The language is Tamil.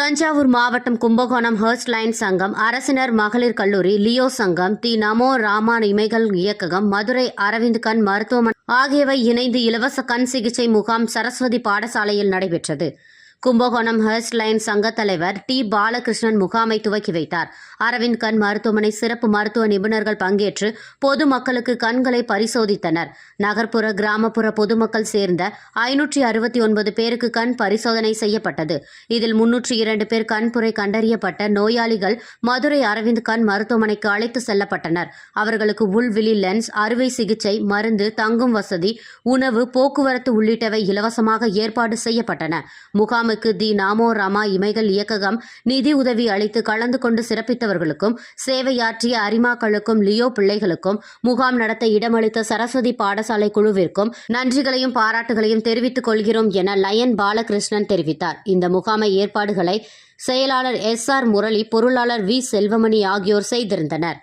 தஞ்சாவூர் மாவட்டம் கும்பகோணம் ஹர்ஸ்ட் லைன் சங்கம் அரசினர் மகளிர் கல்லூரி லியோ சங்கம் தி நமோ ராமா இமைகள் இயக்ககம் மதுரை அரவிந்த் கண் மருத்துவமனை ஆகியவை இணைந்து இலவச கண் சிகிச்சை முகாம் சரஸ்வதி பாடசாலையில் நடைபெற்றது. கும்பகோணம் ஹர்ஸ்ட் லைன் சங்க தலைவர் டி. பாலகிருஷ்ணன் முகாமை துவக்கி வைத்தார். அரவிந்த் கண் மருத்துவமனை சிறப்பு மருத்துவ நிபுணர்கள் பங்கேற்று பொதுமக்களுக்கு கண்களை பரிசோதித்தனர். நகர்ப்புற கிராமப்புற பொதுமக்கள் சேர்ந்த ஐநூற்றி அறுபத்தி ஒன்பது பேருக்கு கண் பரிசோதனை செய்யப்பட்டது. இதில் முன்னூற்றி இரண்டு பேர் கண்புரை கண்டறியப்பட்ட நோயாளிகள் மதுரை அரவிந்த் கண் மருத்துவமனைக்கு அழைத்து செல்லப்பட்டனர். அவர்களுக்கு உள்விழி லென்ஸ் அறுவை சிகிச்சை மருந்து தங்கும் வசதி உணவு போக்குவரத்து உள்ளிட்டவை இலவசமாக ஏற்பாடு செய்யப்பட்டன. முகாமுக்கு தி நாமோ ராமா இமைகள் இயக்ககம் நிதி உதவி அளித்து கலந்து கொண்டு சிறப்பித்தவர்களுக்கும் சேவையாற்றிய அரிமாக்களுக்கும் லியோ பிள்ளைகளுக்கும் முகாம் நடத்த இடமளித்த சரஸ்வதி பாடசாலை குழுவிற்கும் நன்றிகளையும் பாராட்டுகளையும் தெரிவித்துக் கொள்கிறோம் என லயன் பாலகிருஷ்ணன் தெரிவித்தார். இந்த முகாமை ஏற்பாடுகளை செயலாளர் எஸ் ஆர் முரளி பொருளாளர் வி செல்வமணி ஆகியோர் செய்திருந்தனர்.